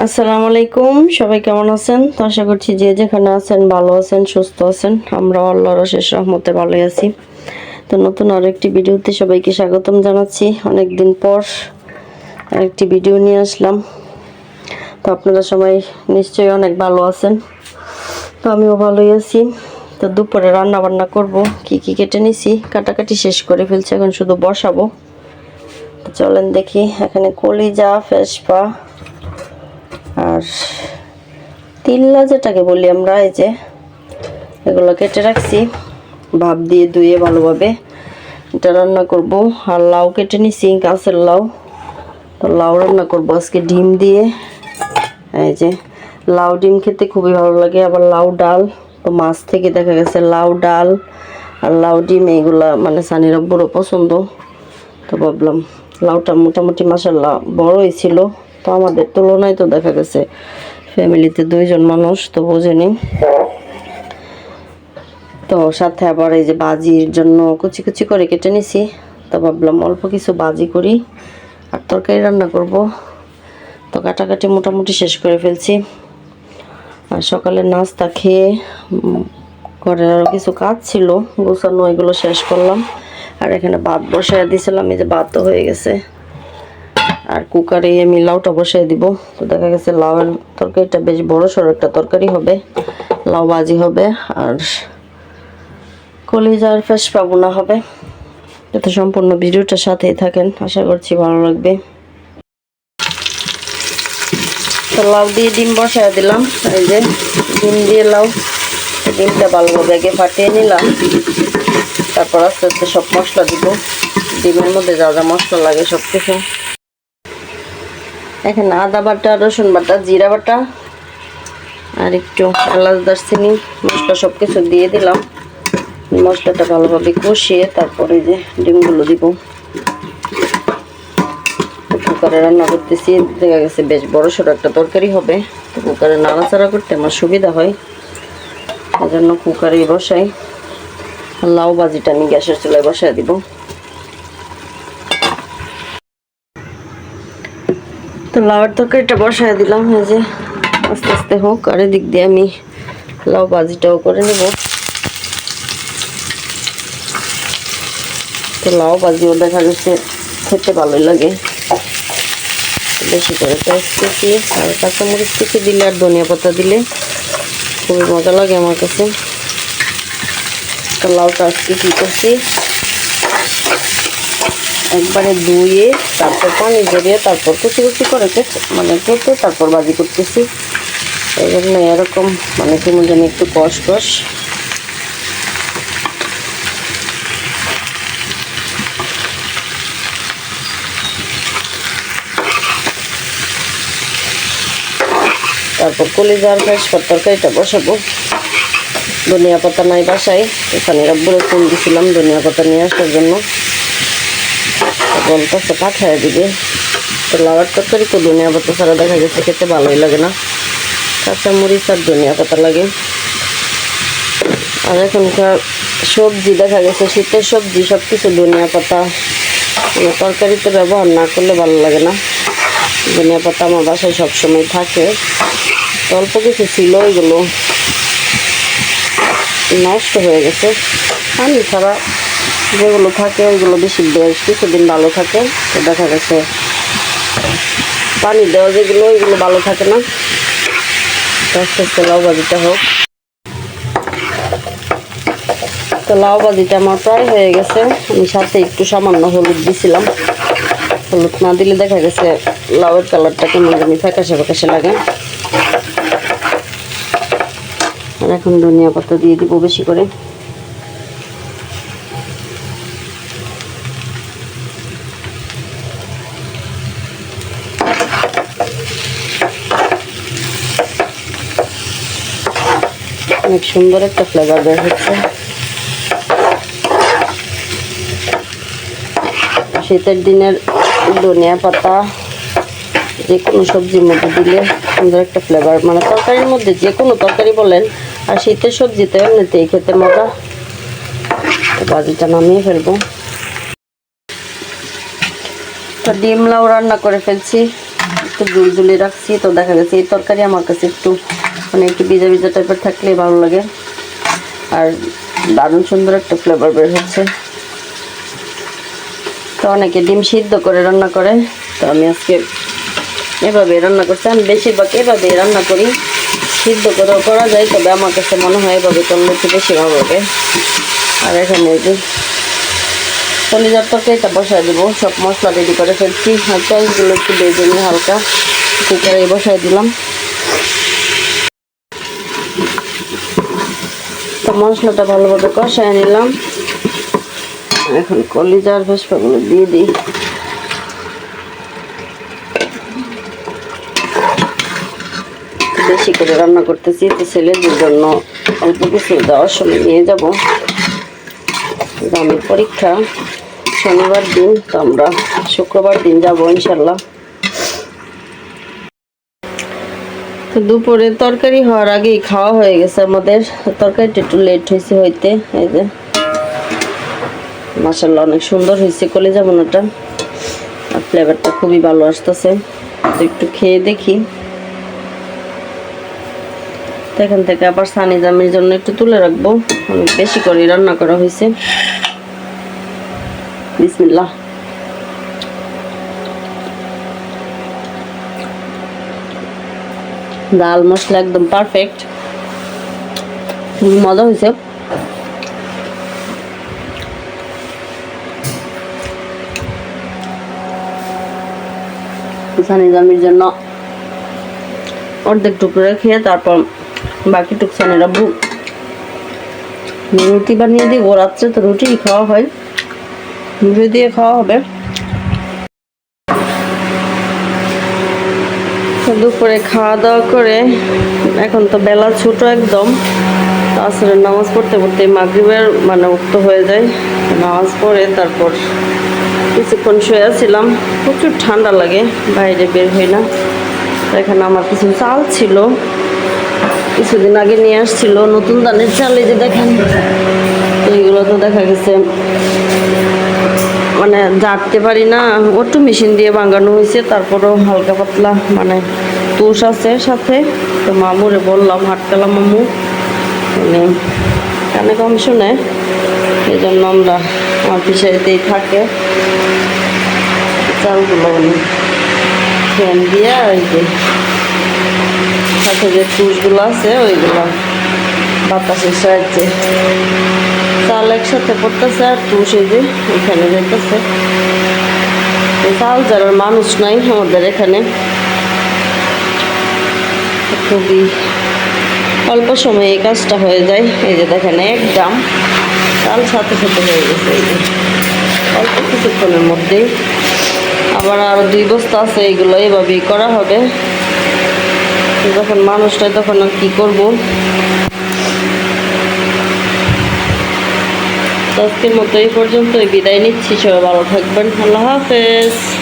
আসসালামু আলাইকুম, সবাই কেমন আছেন? তো আশা করছি যে যেখানে আছেন ভালো আছেন, সুস্থ আছেন। আমরা আল্লাহর শেষ রহমতে ভালোই আছি। তো নতুন আরেকটি ভিডিওতে সবাইকে স্বাগতম জানাচ্ছি। অনেক দিন পর আরেকটি ভিডিও নিয়ে আসলাম। তো আপনারা সবাই নিশ্চয়ই অনেক ভালো আছেন। তো আমিও ভালোই আছি। তো দুপুরে রান্না বান্না করব। কি কি কেটে নিছি? কাটাকাটি শেষ করে ফেলছি, এখন শুধু বসাবো। চলেন দেখি, এখানে কলিজা, ফেসপা তিল্লা যেটাকে বলি আমরা, এই যে এগুলো কেটে রাখছি, ভাপ দিয়ে ধুয়ে ভালোভাবে এটা রান্না করব। আর লাউ কেটে নিছি, গাছের লাউ। তো লাউ রান্না করব আজকে ডিম দিয়ে। এই যে লাউ ডিম খেতে খুবই ভালো লাগে। আবার লাউ ডাল, তো মাছ থেকে দেখা গেছে লাউ ডাল আর লাউ ডিম, এইগুলা মানে সানির বড় পছন্দ। তো ভাবলাম লাউটা মোটামুটি মাসাল্লাহ বড়ই ছিল। তো আমাদের তুলনায় তো দেখা গেছে ফ্যামিলিতে দুইজন মানুষ তো বোঝেনি। তো সাথে আবার এই যে বাজির জন্য কুচি কুচি করে কেটে নিছি। তো ভাবলাম অল্প কিছু বাজি করি আর তরকারি রান্না করব। তো কাটাকাটি মোটামুটি শেষ করে ফেলছি। আর সকালে নাস্তা খেয়ে ঘরের আরও কিছু কাজ ছিল, গোছানো এগুলো শেষ করলাম। আর এখানে ভাত বসায় দিয়েছিলাম এই যে ভাতও হয়ে গেছে। আর কুকারে আমি লাউটা বসাই দিব। তো দেখা গেছে লাউয়ের তরকারিটা বেশ বড় সড়ো একটা তরকারি হবে। লাউ ভাজি হবে আর কলিজার ফেস পাবনা হবে। যাতে সম্পূর্ণ ভিডিওটার সাথেই থাকেন, আশা করছি ভালো লাগবে। তো লাউ দিয়ে ডিম বসায় দিলাম। এই যে ডিম দিয়ে লাউ, ডিমটা ভালোভাবে আগে ফাটিয়ে নিলাম। তারপর আস্তে আস্তে সব মশলা দিব। ডিমের মধ্যে যা যা মশলা লাগে সব কিছু এখানে আদা বাটা, রসুন বাটা, জিরা বাটা, আর একটু এলাচ, দারচিনি, মশলা সব কিছু দিয়ে দিলাম। মশলাটা ভালোভাবে কষিয়ে তারপরে যে ডিমগুলো দিব। কুকারে রান্না করতেছি, দেখা গেছে বেশ বড় সড়ো একটা তরকারি হবে। তো কুকারে নাড়াচাড়া করতে আমার সুবিধা হয়। এজন্য কুকারে বসাই। লাউ ভাজিটা আমি গ্যাসের চুলায় বসায় দিব। তো লাউয়ের তরকারিটা বসায় দিলাম, এই যে আস্তে আস্তে হোক, আর এদিক দিয়ে আমি লাউ ভাজিটাও করে নেব। তো লাউ ভাজিও দেখা যাচ্ছে খেতে ভালোই লাগে। বেশি করে পেঁয়াজ কুচি, আর কাঁচামরিচ কুচি দিলে আর ধনিয়া পাতা দিলে খুবই মজা লাগে আমার কাছে। তো লাউটা আজকে কী করছি? একবারে ধুয়ে তারপর পানি জড়িয়ে তারপর কুচি কুচি করে মানে কেটে তারপর বাজি করতেছি। এই জন্য এরকম মানে কেমন যেন একটু কষ কষ। তারপর কলিজার ফ্রেশ তরকারিটা বসাবো। ধনিয়া পাতা নাই বাসায়, এখানে রব্বরে ফোন দিছিলাম ধনিয়া পাতা নিয়ে আসার জন্য। বলতেছে, পাঠায় দিবে। তো লাউয়ের তরকারি তো ধনিয়া পাতা ছাড়া দেখা গেছে, খেতে ভালোই লাগে না। কাঁচা মরিচ আর ধনিয়া পাতা লাগে। আর এখনকার সবজি দেখা গেছে, শীতের সবজি সব কিছু ধনিয়া পাতা। তরকারিতে ব্যবহার না করলে ভালো লাগে না। ধনিয়া পাতা আমার বাসায় সবসময় থাকে। অল্প কিছু ছিল ওইগুলো নষ্ট হয়ে গেছে। পানি ছাড়া যেগুলো থাকে, ওইগুলো বেশি বেশ কিছুদিন ভালো থাকে। তো দেখা গেছে পানি দেওয়া যেগুলো, ওইগুলো ভালো থাকে না। আস্তে আস্তে লাউ ভাজিটা হোক। তো লাউ ভাজিটা আমার প্রায় হয়ে গেছে। আমি সাথে একটু সামান্য হলুদ দিছিলাম। হলুদ না দিলে দেখা গেছে লাউয়ের কালারটা কেমন জানি ফ্যাকাশে ফ্যাকাশে লাগে। আর এখন ধনিয়া পাতা দিয়ে দিব বেশি করে। অনেক সুন্দর একটা ফ্লেভার বের হচ্ছে। শীতের দিনের ধনিয়া পাতা যে কোনো সবজির মধ্যে দিলে সুন্দর একটা ফ্লেভার মানে তরকারির মধ্যে যে কোনো তরকারি বলেন, আর শীতের সবজিতে এমনিতেই খেতে মজা। বাজিটা নামিয়ে ফেলব। তো ডিম লাউ রান্না করে ফেলছি, একটু জুলজুলি রাখছি, তো দেখা গেছে এই তরকারি আমার কাছে একটু মানে একটু ভিজা ভিজা টাইপের থাকলে ভালো লাগে। আর দারুণ সুন্দর একটা ফ্লেভার বের হচ্ছে। তো অনেকে ডিম সিদ্ধ করে রান্না করে। তো আমি আজকে এভাবে রান্না করছি। আমি বেশিরভাগ এভাবে রান্না করি। সিদ্ধ করেও করা যায়, তবে আমার কাছে মনে হয় এভাবে করলে একটু বেশি ভালো লাগে। আর এখানে যে কলিজার তরকারিটা বসায় দেবো। সব মশলা রেডি করে ফেলছি। আর পেঁয়াজগুলো একটু বেজে হালকা। কুকারে বসায় দিলাম। তো মশলাটা ভালোভাবে কষায় নিলাম। এখন কলিজার ভেসপাগুলো দিয়ে দিই। বেশি করে রান্না করতেছি তো ছেলেদের জন্য অল্প কিছু দেওয়ার সময় নিয়ে যাব। গ্রামের পরীক্ষা শনিবার দিন, তো আমরা শুক্রবার দিন যাব ইনশাল্লাহ তো দুপুরে তরকারি হওয়ার আগেই খাওয়া হয়ে গেছে আমাদের। তরকারিটা একটু লেট হয়েছে হইতে, এই যে। মাসাল্লাহ অনেক সুন্দর হয়েছে কলে কলেজা বোনাটা। আর ফ্লেভারটা খুবই ভালো আসতেছে। একটু খেয়ে দেখি। এখান থেকে আবার সানি জামির জন্য একটু তুলে রাখব। অনেক বেশি করে রান্না করা হয়েছে। বিসমিল্লাহ। ডাল মশলা একদম পারফেক্ট মজা হয়েছে। সানি জামির জন্য অর্ধেক টুকরো খেয়ে তারপর বাকি টুক সানি রাখব রুটি বানিয়ে দিব রাত্রে তো রুটি খাওয়া হয়। রুটি দিয়ে খাওয়া হবে। দুপুরে খাওয়া দাওয়া করে, এখন তো বেলা ছোট একদম। আসরের নামাজ পড়তে পড়তে মাগরিবের মানে উক্ত হয়ে যায়। নামাজ পড়ে তারপর কিছুক্ষণ শুয়েছিলাম প্রচুর ঠান্ডা লাগে, বাইরে বের হই না। এখানে আমার কিছু চাল ছিল। কিছুদিন আগে নিয়ে আসছিল নতুন দানের চাল, এই যে দেখেন। তো এগুলো তো দেখা গেছে মানে জাটতে পারি না। ওটু মেশিন দিয়ে বাঙানো হয়েছে তারপরেও হালকা পাতলা মানে তুষ আছে সাথে। তো মামুরে বললাম হাটকালা মামু। মানে কানে কম শুনে। এই জন্য আমরা আমার পিসারিতেই থাকে। চালগুলো মানে ফ্যান দিয়ে ওই যে সাথে যে তুষগুলো আছে, ওইগুলো বাতাসের সাহায্যে চাল একসাথে পড়তেছে আর তুষ এই যে এখানে যেতেছে চাল যারা মানুষ নাই আমাদের এখানে। খুবই অল্প সময়ে এই কাজটা হয়ে যায়। এই যে দেখেন, একদম চাল সাথে সাথে হয়ে গেছে এই যে। অল্প কিছুক্ষণের মধ্যেই। আবার আরও দুই বস্তা আছে এইগুলো এভাবেই করা হবে। যখন মানুষটা তখন আর কী করব? আজকের মতো এই পর্যন্তই। বিদায় নিচ্ছি, সবাই ভালো থাকবেন। আল্লাহ হাফেজ।